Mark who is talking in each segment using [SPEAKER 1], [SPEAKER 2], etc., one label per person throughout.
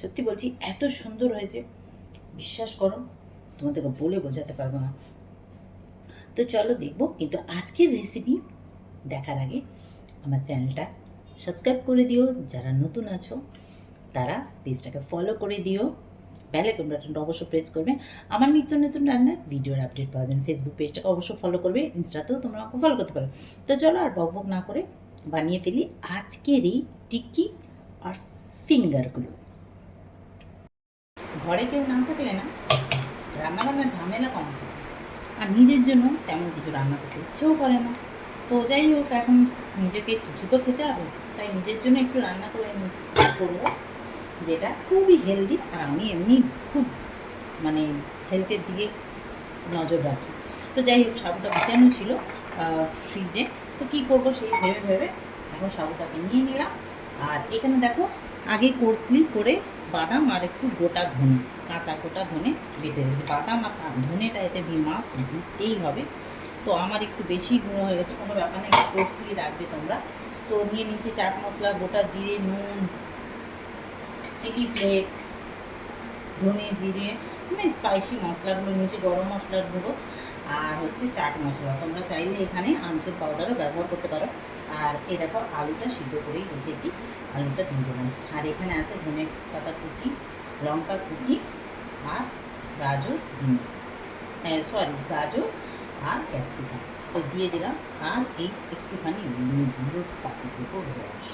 [SPEAKER 1] সত্যি বলছি, এত সুন্দর হয়েছে। বিশ্বাস করো, তোমাদেরকে বলে বোঝাতে পারব না। তো চলো দেখব, কিন্তু আজকের রেসিপি দেখার আগে আমার চ্যানেলটা সাবস্ক্রাইব করে দিও। যারা নতুন আছো, তারা পেজটাকে ফলো করে দিও। বেল আইকন বাটনটা অবশ্যই প্রেস করবে। আমার নিত্য নতুন রান্নার ভিডিওর আপডেট পাওয়ার জন্য ফেসবুক পেজটাকে অবশ্যই ফলো করবে। ইনস্টাতেও তোমরা আমাকে ফলো করতে পারো। তো চলো আর বক বক না করে বানিয়ে ফেলি আজকের এই টিক্কি আর ফিঙ্গারগুলো ঘরে কেউ না থাকলে না রান্না বান্নার ঝামেলা কম থাকে আর নিজের জন্য তেমন কিছু রান্না করতে ইচ্ছেও করে না। তো যাই হোক, এখন নিজেকে কিছু তো খেতে হবে, তাই নিজের জন্য একটু রান্না করে করব, যেটা খুবই হেলদি আর আমি এমনি খুব মানে হেলথের দিকে নজর রাখি। তো যাই হোক, সাবুটা বিছানো ছিল ফ্রিজে তো কী করব সেই ভেবে ভেবে এখন সাবুটাকে নিয়ে নিলাম। আর এখানে দেখো আগে করসলি করে বাদাম আর একটু গোটা ধনে, কাঁচা গোটা ধনে বেটে রেখেছি। বাদাম আর ধনেটা এতে মাস্ট দিতেই হবে। তো আমার একটু বেশি গুঁড়ো হয়ে গেছে, কোনো ব্যাপার নেই কোর্সলি রাখবে তোমরা। তো নিয়ে নিচে চাট মশলা, গোটা জিরে, নুন, চিলি ফ্লেক, ধনে জিরে মানে স্পাইসি মশলাগুলো নিচে গরম মশলার গুঁড়ো। আর হচ্ছে চাট মশলা। তোমরা চাইলে এখানে আমচুর পাউডারও ব্যবহার করতে পারো। আর এই দেখো, আলুটা সিদ্ধ করেই রেখেছি। আলুটা দিয়ে দেবো আর এখানে আছে ধনে পাতা কুচি, লঙ্কা কুচি আর গাজর বিনস। সরি গাজর আর ক্যাপসিকাম তো দিয়ে দিলাম। আর এই একটুখানি লেবুর পাতি দেবো রস।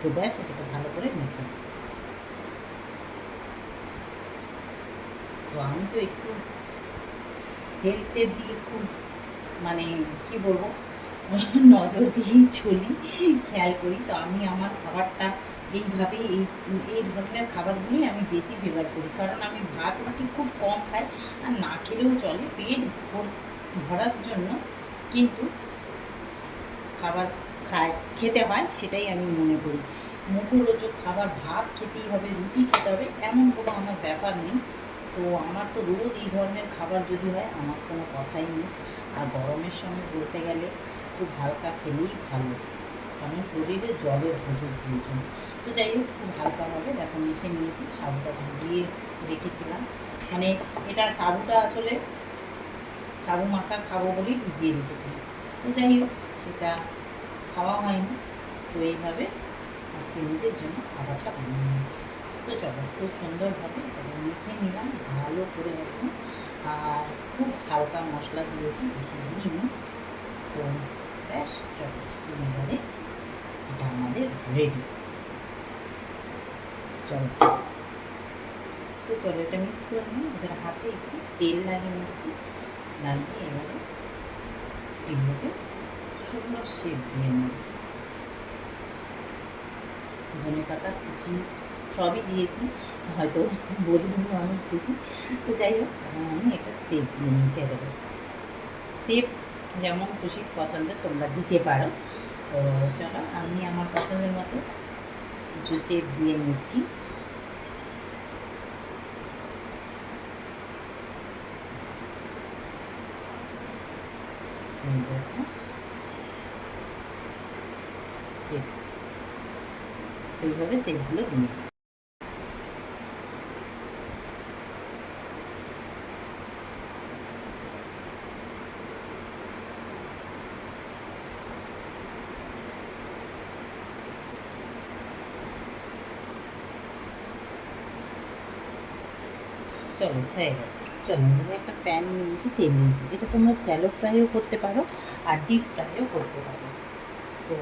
[SPEAKER 1] তো ব্যাস, এটাকে ভালো করে মেখে তো আমি তো একটু হেলথের দিকে খুব মানে কি বলব? নজর দিয়েই চলি, খেয়াল করি। তো আমি আমার খাবারটা এইভাবে, এই এই ধরনের খাবারগুলি আমি বেশি ফেভার করি। কারণ আমি ভাত, রুটি খুব কম খাই আর না খেলেও চলে পেট ভর- ভরার জন্য। কিন্তু খাবার খায়, খেতে হয় সেটাই আমি মনে করি। মুখরোচক খাবার ভাত খেতেই হবে, রুটি খেতে হবে, এমন কোনো আমার ব্যাপার নেই। তো আমার তো রোজ এই ধরনের খাবার যদি হয়, আমার কোনো কথাই নেই। আর গরমের সময় বলতে গেলে খুব হালকা খেলেই ভালো। কারণ শরীরে জলের প্রচুর প্রয়োজন। তো যাই হোক, খুব হালকাভাবে দেখো মেখে নিয়েছি, সাবুটা ভিজিয়ে রেখেছিলাম। মানে এটা সাবুটা আসলে সাবু মাখা খাব বলেই ভিজিয়ে রেখেছিলাম। তো যাই হোক, সেটা খাওয়া হয়নি। তো এইভাবে আজকে নিজের জন্য খাবারটা তো চলো খুব সুন্দরভাবে মেখে নিলাম, ভালো করে একদম আর খুব হালকা মশলা দিয়েছি, বেশি দিইনি। তো ব্যাস চলো এবারে এটা আমাদের রেডি চলো। তো চলো, এটা মিক্স করে নিই এবার হাতে একটু তেল লাগিয়ে নিচ্ছি। লাগিয়ে এবারে এগুলোকে শুকনো শেপ দিয়ে নেব। ধনে পাতা কুচি সবই দিয়েছি। হয়তো বলিনি অনেক কিছু। তো যাই হোক, আমি একটা শেপ দিয়ে নিয়েছি এটাকে শেপ যেমন খুশি পছন্দের তোমরা দিতে পারো। তো চলো, আমি আমার পছন্দের মতো কিছু শেপ দিয়ে নিচ্ছি। এইভাবে শেপগুলো দিই চলো হয়ে গেছে চলো এবার একটা প্যান নিয়েছি তেল নিয়েছি এটা তোমরা স্যালো ফ্রাইও করতে পারো আর ডিপ ফ্রাইও করতে পারো তো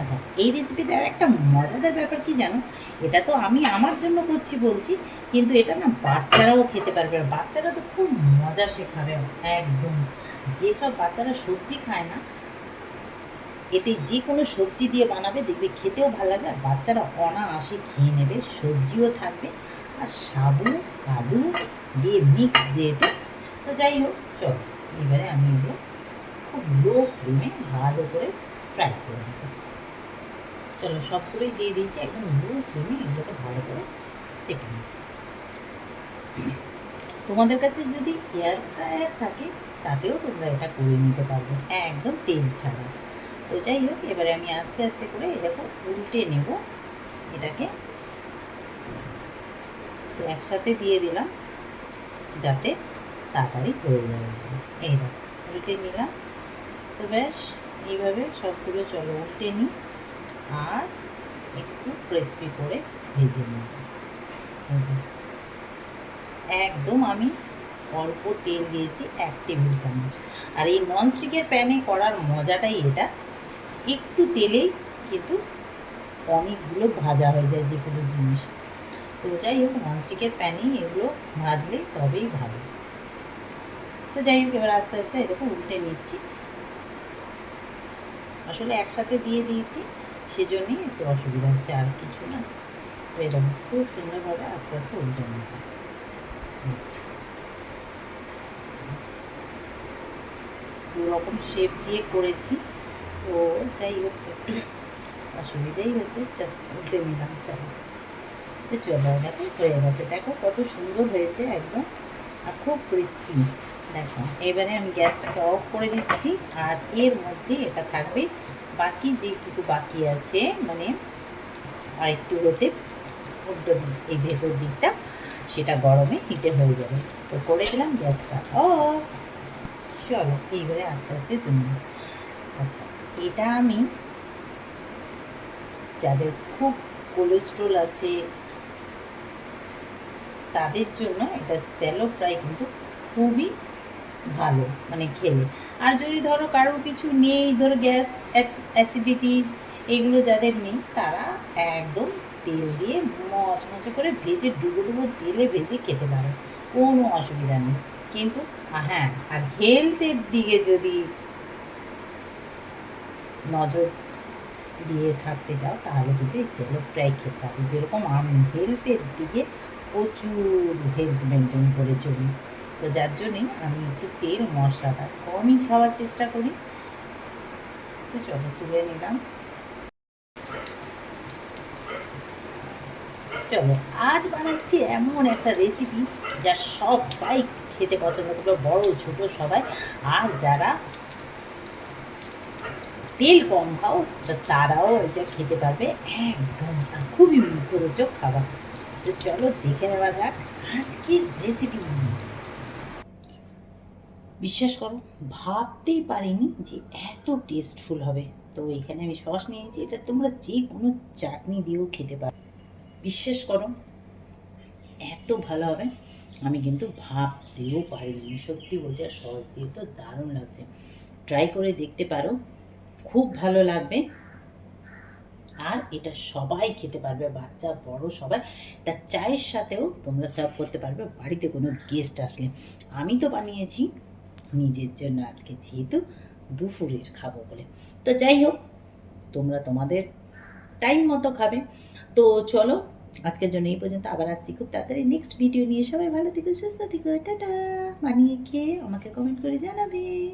[SPEAKER 1] আচ্ছা এই রেসিপিটার একটা মজাদার ব্যাপার কি জানো এটা তো আমি আমার জন্য করছি বলছি কিন্তু এটা না বাচ্চারাও খেতে পারবে বাচ্চারা তো খুব মজা শেখাবে একদম যেসব বাচ্চারা সবজি খায় না এতে যে কোনো সবজি দিয়ে বানাবে দেখবে খেতেও ভালো লাগবে আর বাচ্চারা অনায়াসে খেয়ে নেবে সবজিও থাকবে আর সাবু, আলু দিয়ে মিক্স যেহেতু, তো যাই হোক, চল, এবারে আমি এগুলো খুব লো ফ্লেমে ভালো করে ফ্রাই করে নেব চলো, সবগুলোই দিয়ে দিয়েছি, একদম লো ফ্লেমে এগুলোকে ভালো করে সেঁকে নেব তোমাদের কাছে যদি এয়ার ফ্রায়ার থাকে, তাতেও তোমরা এটা করে নিতে পারবে, একদম তেল ছাড়া। তো যাই হোক, এবারে আমি আস্তে আস্তে করে এরকম উল্টে নেব, এটাকে একসাথে দিয়ে দিলাম, যাতে তাড়াতাড়ি হয়ে যাবে এই উল্টে নিলাম। তো ব্যাস এইভাবে সবগুলো চলো, উল্টে নিই আর একটু ক্রিস্পি করে ভেজে নিই। একদম আমি অল্প তেল দিয়েছি এক টেবিল চামচ। আর এই ননস্টিকের প্যানে করার মজাটাই এটা, একটু তেলেই কিন্তু অনেকগুলো ভাজা হয়ে যায় যে কোনো জিনিস। তো যাই হোক ননস্টিকের প্যানেই এগুলো ভাজলে তবেই ভালো। তো যাই হোক, এবার আস্তে আস্তে এরকম উল্টে নিচ্ছি। আসলে একসাথে দিয়ে দিয়েছি, সেজন্যই একটু অসুবিধা হচ্ছে, আর কিছু না। তো এরকম খুব সুন্দরভাবে আস্তে আস্তে উল্টে নিতে রকম শেপ দিয়ে করেছি, তো যাই হোক, অসুবিধাই হচ্ছে উল্টে নিলাম, চলো। তো চলো, দেখো, হয়ে গেছে। দেখো কত সুন্দর হয়েছে একদম, আর খুব ক্রিস্পি দেখো, এবারে আমি গ্যাসটাকে অফ করে দিচ্ছি, আর এর মধ্যে এটা থাকবে বাকি যেটুকু বাকি আছে মানে আর একটু হতে উল্টো দিক, এই ভেতর দিকটা, সেটা গরমে হিটে হয়ে যাবে। তো করে দিলাম গ্যাসটা ও চলো, এইবারে আস্তে আস্তে তুমি আচ্ছা এটা আমি যাদের খুব কোলেস্ট্রল আছে তাদের জন্য এটা স্যালো ফ্রাই কিন্তু খুবই ভালো মানে খেলে। আর যদি ধরো কারোর কিছু নেই, ধরো গ্যাস অ্যাসিডিটি এগুলো যাদের নেই, তারা একদম তেল দিয়ে মচ মচমচে করে ভেজে, ডুবো ডুবো তেলে ভেজে খেতে পারে। কোনো অসুবিধা নেই। কিন্তু হ্যাঁ আর হেলথের দিকে যদি নজর দিয়ে থাকতে চাও তাহলে কিন্তু এই সেলো ফ্রাই খেতে হবে। যেরকম আমি হেলথের দিকে প্রচুর হেলথ মেনটেন করে চলি। তো যার জন্যই আমি একটু তেল, মশলাটা কমই খাওয়ার চেষ্টা করি। তো চলো, তুলে নিলাম। চলো, আজ বানাচ্ছি এমন একটা রেসিপি যা সবাই খেতে পছন্দ করবে, বড়, ছোট সবাই। আর যারা তেল কম খাও তারাও এটা খেতে পারবে। একদম খুবই মুখরোচক খাবার। তো চলো দেখে নেওয়া যাক আজকের রেসিপি বিশ্বাস করো, ভাবতেই পারিনি যে এত টেস্টফুল হবে। তো এখানে আমি সস নিয়েছি, এটা তোমরা যে কোনো চাটনি দিয়েও খেতে পারো। বিশ্বাস করো, এত ভালো হবে, আমি কিন্তু ভাবতেও পারিনি। সত্যি বলছি, আর সস দিয়ে তো দারুণ লাগছে। ট্রাই করে দেখতে পারো, খুব ভালো লাগবে। আর এটা সবাই খেতে পারবে, বাচ্চা, বড় সবাই। এটা চায়ের সাথেও তোমরা সার্ভ করতে পারবে, বাড়িতে কোনো গেস্ট আসলে। আমি তো বানিয়েছি, নিজের জন্য আজকে যেহেতু দুপুরের খাব বলে। তো যাই হোক, তোমরা তোমাদের টাইম মতো খাবে। তো চলো, আজকের জন্য এই পর্যন্ত। আবার আসছি খুব তাড়াতাড়ি নেক্সট ভিডিও নিয়ে। সবাই ভালো থেকো, সুস্থ থেকো। টাটা। বানিয়ে খেয়ে আমাকে কমেন্ট করে জানাবে।